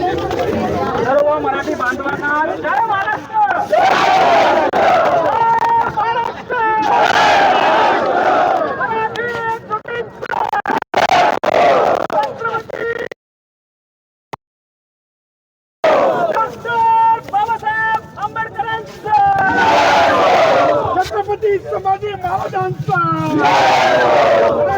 सर्व मराठी बांधवांना जय महाराष्ट्र बाबासाहेब आंबेडकरांचा छत्रपती संभाजी महाराजांचा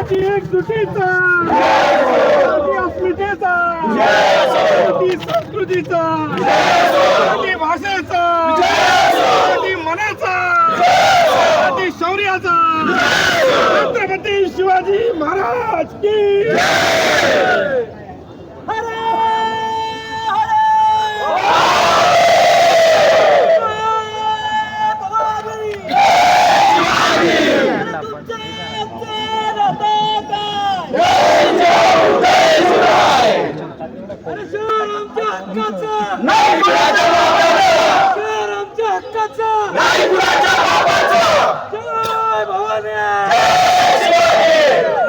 मराठी एकजुटीचा मराठी अस्मितेचा. मराठी संस्कृतीचा. मराठी भाषेचा. मराठी मनाचा. मराठी शौर्याचा. छत्रपती शिवाजी महाराज की हरे नाही कुणाच्या आमच्या हक्काचं नाही कुणाच्या बापाचं जय भवानी.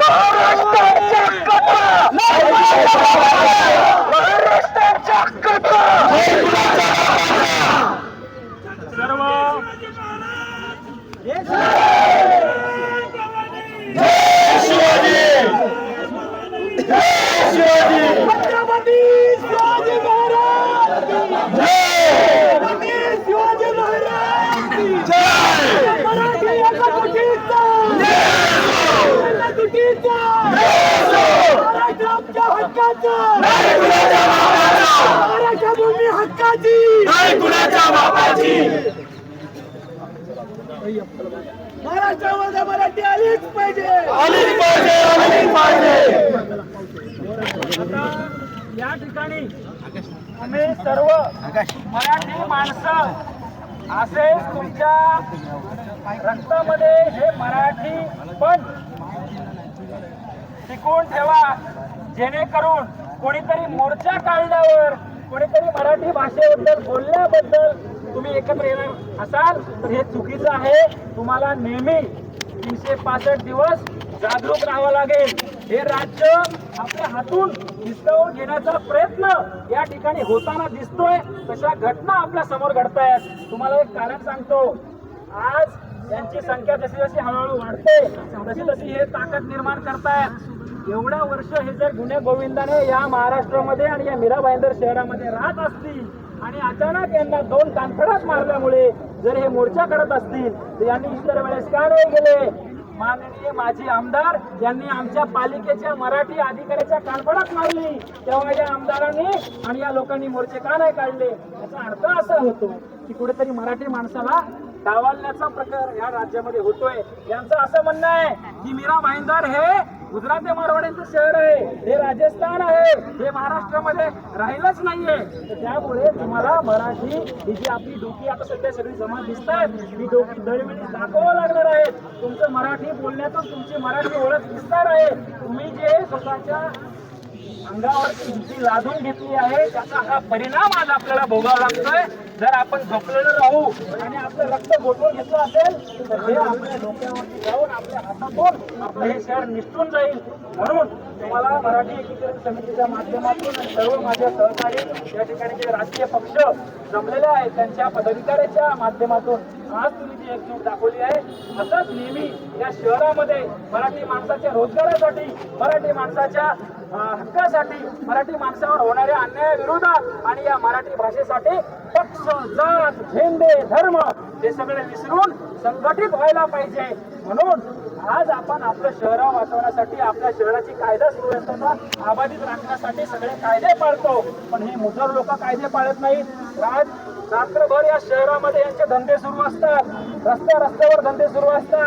महाराष्ट्राच्या हक्काचं नाही कुणाच्या बापाचं महाराष्ट्राच्या हक्काचं नाही कुणाच्या बापाचं सर्व छत्रपती शिवाजी महाराज छत्रपती शिवाजी महाराज मराठी एकजुटीचा एकजुटीचा महाराष्ट्राच्या हक्काचा महाराष्ट्र भूमी हक्काची महाराष्ट्रामध्ये मराठी आलीच पाहिजे या ठिकाणी आम्ही सर्व मराठी माणसं. असे तुमच्या रक्तामध्ये हे मराठी पण टिकवून ठेवा. जेणेकरून कोणीतरी मोर्चा काढल्यावर कोणीतरी मराठी भाषेबद्दल बोलल्याबद्दल तुम्ही एकत्र येणार असाल तर हे चुकीचं आहे. तुम्हाला नेहमी तीनशे पासष्ट दिवस जागरूक राहावं लागेल. हे राज्य आपल्या हातून हिसकावून घेण्याचा प्रयत्न या ठिकाणी होताना दिसतोय. तशा घटना आपल्यासमोर घडतायत. तुम्हाला एक कारण सांगतो. आज यांची संख्या जशी जशी हळूहळू वाढते तशी तशी हे ताकद निर्माण करतायत. एवढ्या वर्ष हे जर गुन्हे गोविंदाने या महाराष्ट्रामध्ये आणि या मीरा भाईंदर शहरामध्ये राहत असतील आणि अचानक यांना दोन कानफडात मारल्यामुळे जर हे मोर्चा करत असतील तर यांनी इतर वेळेस का नाही गेले? माननीय माजी आमदार यांनी आमच्या पालिकेच्या मराठी अधिकाऱ्याच्या कानफडात मारली. तेव्हा या आमदारांनी आणि या लोकांनी मोर्चे का नाही काढले? याचा अर्थ असा होतो की कुठेतरी मराठी माणसाला डावालण्याचा प्रकार या राज्यामध्ये होतोय. यांचं असं म्हणणं आहे की मीरा भाईंदार हे गुजरात मारवाड्यांचं शहर आहे. हे राजस्थान आहे. हे महाराष्ट्रामध्ये राहिलंच नाहीये. त्यामुळे तुम्हाला मराठी ही जी आपली डोकी आता सध्या सगळी जमा दिसतात ही डोकी दरवेळी दाखवावं लागणार आहे तुमचं मराठी बोलण्यातून तुमची मराठी ओळख दिसणार आहे. तुम्ही जे स्वतःच्या अंगावर भीती लादून घेतली आहे. त्याचा हा परिणाम आज आपल्याला भोगावा लागतोय. जर आपण झोपलेलं राहू आणि आपलं रक्त गोठवून घेतलं असेल तर हे आपल्या डोक्यावरती जाऊन आपल्या हातातून आपलं हे शहर निसटून जाईल. म्हणून तुम्हाला मराठी एकीकरण समितीच्या माध्यमातून आणि सर्व माझ्या सहकारी या ठिकाणी जे राजकीय पक्ष जमलेले आहेत त्यांच्या पदाधिकाऱ्याच्या माध्यमातून आज तुम्ही जी एकजूट दाखवली आहे असंच नेहमी या शहरामध्ये मराठी माणसाच्या रोजगारासाठी मराठी माणसाच्या हक्कासाठी मराठी माणसावर होणाऱ्या अन्यायाविरोधात आणि या मराठी भाषेसाठी पक्ष जात झेंडे धर्म हे सगळे विसरून संघटित व्हायला पाहिजे. म्हणून आज आपण आपलं शहर वाचवण्यासाठी आपल्या शहराची कायदा सुव्यवस्था अबाधित राखण्यासाठी सगळे कायदे पाळतो. पण हे मुजर लोक कायदे पाळत नाहीत. रात्रभर या शहरामध्ये यांचे धंदे सुरू असतात. रस्त्या रस्त्यावर धंदे सुरू असतात.